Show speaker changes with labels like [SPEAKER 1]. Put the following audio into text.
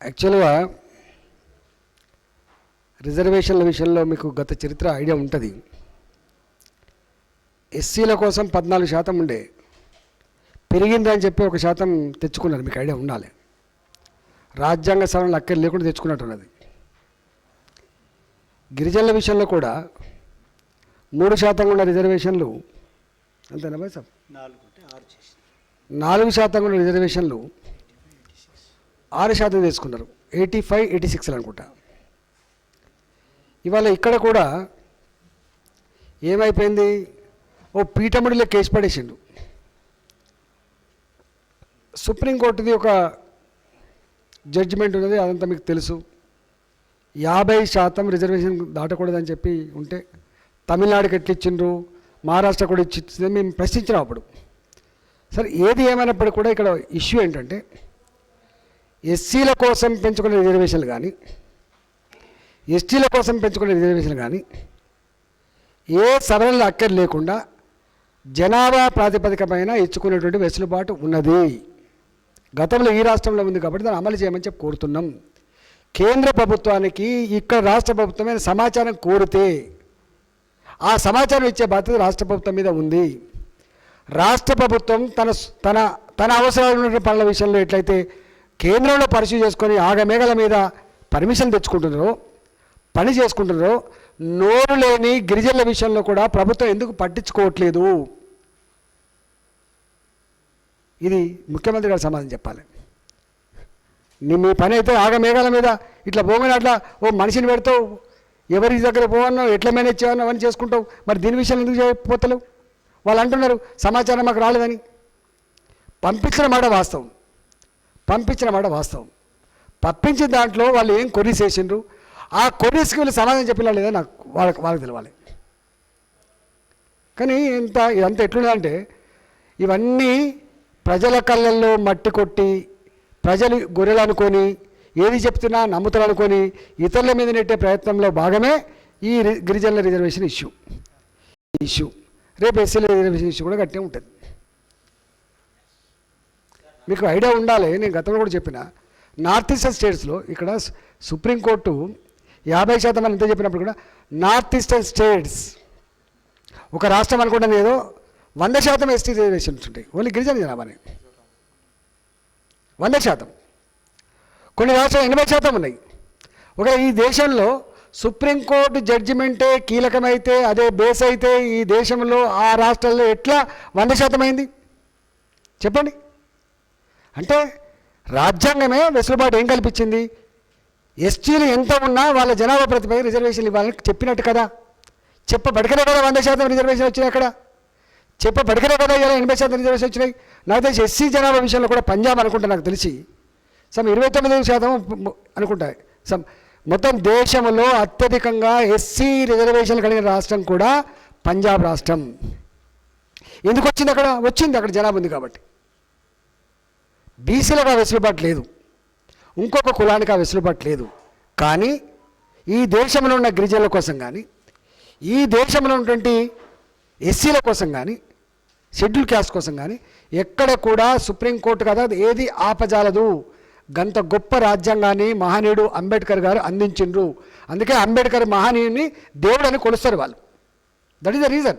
[SPEAKER 1] యాక్చువల్గా రిజర్వేషన్ల విషయంలో మీకు గత చరిత్ర ఐడియా ఉంటుంది. ఎస్సీల కోసం పద్నాలుగు శాతం ఉండే పెరిగిందని చెప్పి ఒక శాతం తెచ్చుకున్నారు మీకు ఐడియా ఉండాలి. రాజ్యాంగ సవరణలు అక్కడ లేకుండా తెచ్చుకున్నట్టున్నది గిరిజనుల విషయంలో కూడా మూడు శాతం ఉన్న రిజర్వేషన్లు అంతేనా బాయ్ సార్
[SPEAKER 2] నాలుగు
[SPEAKER 1] శాతం ఉన్న రిజర్వేషన్లు ఆరు శాతం తీసుకున్నారు. ఎయిటీ ఫైవ్ ఎయిటీ సిక్స్ అనుకుంటా. ఇవాళ ఇక్కడ కూడా ఏమైపోయింది? ఓ పీఠముడిలో కేసు పడేసిండు. సుప్రీంకోర్టుది ఒక జడ్జిమెంట్ ఉన్నది అదంతా మీకు తెలుసు. యాభై శాతం రిజర్వేషన్ దాటకూడదని చెప్పి ఉంటే తమిళనాడుకి ఎట్లా ఇచ్చిండ్రు? మహారాష్ట్ర కూడా ఇచ్చి మేము ప్రశ్నించినాం అప్పుడు. సరే ఏది ఏమైనప్పటికీ కూడా ఇక్కడ ఇష్యూ ఏంటంటే ఎస్సీల కోసం పెంచుకునే రిజర్వేషన్లు కానీ ఎస్టీల కోసం పెంచుకునే రిజర్వేషన్లు కానీ ఏ సవరణలు అక్కర్ లేకుండా జనాభా ప్రాతిపదికమైన ఎచ్చుకునేటువంటి ఇచ్చుకునేటువంటి వెసులుబాటు ఉన్నది. గతంలో ఈ రాష్ట్రంలో ఉంది కాబట్టి దాన్ని అమలు చేయమని చెప్పి కోరుతున్నాం. కేంద్ర ప్రభుత్వానికి ఇక్కడ రాష్ట్ర ప్రభుత్వమైన సమాచారం కోరితే ఆ సమాచారం ఇచ్చే బాధ్యత రాష్ట్ర ప్రభుత్వం మీద ఉంది. రాష్ట్ర ప్రభుత్వం తన తన తన అవసరాలు ఉన్న పనుల విషయంలో ఎట్లయితే కేంద్రంలో పరిశీలి చేసుకొని ఆగమేఘల మీద పర్మిషన్ తెచ్చుకుంటున్నారో పని చేసుకుంటున్నారో నోరు లేని గిరిజనుల విషయంలో కూడా ప్రభుత్వం ఎందుకు పట్టించుకోవట్లేదు? ఇది ముఖ్యమంత్రి గారు సమాధానం చెప్పాలి. నీ మీ పని అయితే ఆగమేఘాల మీద ఇట్లా పోగానే అట్లా ఓ మనిషిని పెడతావు ఎవరి దగ్గర పోవన్నావు ఎట్లా మేనేజ్ చేయన్నావు అవన్నీ చేసుకుంటావు మరి దీని విషయం ఎందుకు చేయకపోతలేవు? వాళ్ళు అంటున్నారు సమాచారం మాకు రాలేదని. పంపించడం మాట వాస్తవం. పంపించిన మాట వాస్తవం. పంపించిన దాంట్లో వాళ్ళు ఏం కొరీస్ వేసిండ్రు ఆ కొరీస్కి వీళ్ళు సమాధానం చెప్పినా లేదా నాకు వాళ్ళకి వాళ్ళకి తెలవాలి. కానీ ఇంత ఇదంతా ఎట్లుందంటే ఇవన్నీ ప్రజల కళ్ళల్లో మట్టి కొట్టి ప్రజలు గొర్రెలు అనుకొని ఏది చెప్తున్నా నమ్ముతారు అనుకొని ఇతరుల మీద నెట్టే ప్రయత్నంలో భాగమే ఈ గిరిజనుల రిజర్వేషన్ ఇష్యూ. ఇష్యూ. రేపు ఎస్సీల రిజర్వేషన్ ఇష్యూ కూడా గట్టే ఉంటుంది. మీకు ఐడియా ఉండాలి నేను గతంలో కూడా చెప్పిన. నార్త్ ఈస్టర్న్ స్టేట్స్లో ఇక్కడ సుప్రీంకోర్టు యాభై శాతం అని ఎంత చెప్పినప్పుడు కూడా నార్త్ ఈస్టర్న్ స్టేట్స్ ఒక రాష్ట్రం అనుకుంటాను ఏదో వంద శాతం ఎస్టీ రిజర్వేషన్స్ ఉంటాయి. ఓన్లీ గిరిజన జనాభానే. వంద శాతం. కొన్ని రాష్ట్రాలు ఎనభై శాతం ఉన్నాయి. ఒక ఈ దేశంలో సుప్రీంకోర్టు జడ్జిమెంటే కీలకమైతే అదే బేస్ అయితే ఈ దేశంలో ఆ రాష్ట్రాల్లో ఎట్లా వంద శాతం అయింది? చెప్పండి. అంటే రాజ్యాంగమే వెసులుబాటు ఏం కల్పించింది? ఎస్టీలు ఎంత ఉన్నా వాళ్ళ జనాభా ప్రతిపై రిజర్వేషన్లు ఇవ్వాలని చెప్పినట్టు కదా? చెప్ప చెప్పబడకనే కదా వంద శాతం రిజర్వేషన్ వచ్చినాయి అక్కడ? చెప్పబడకనే కదా ఇలా ఎనభై శాతం రిజర్వేషన్ వచ్చినాయి? నాకు తెలిసి ఎస్సీ జనాభా విషయంలో కూడా పంజాబ్ అనుకుంటా నాకు తెలిసి. సమ్ ఇరవై తొమ్మిది శాతం అనుకుంటా. సమ్ మొత్తం దేశంలో అత్యధికంగా ఎస్సీ రిజర్వేషన్లు కలిగిన రాష్ట్రం కూడా పంజాబ్ రాష్ట్రం. ఎందుకు వచ్చింది అక్కడ? వచ్చింది అక్కడ జనాభా ఉంది కాబట్టి. బీసీలకు ఆ వెసులుబాటు లేదు. ఇంకొక కులానికి ఆ వెసులుబాటు లేదు. కానీ ఈ దేశంలో ఉన్న గిరిజనుల కోసం కానీ ఈ దేశంలో ఉన్నటువంటి ఎస్సీల కోసం కానీ షెడ్యూల్ క్యాస్ట్ కోసం కానీ ఎక్కడ కూడా సుప్రీంకోర్టు కదా ఏది ఆపజాలదు. గంత గొప్ప రాజ్యాంగాన్ని మహనీయుడు అంబేద్కర్ గారు అందించిండ్రు. అందుకే అంబేద్కర్ మహనీయుని దేవుడు అని కొలుస్తారు వాళ్ళు. That is the reason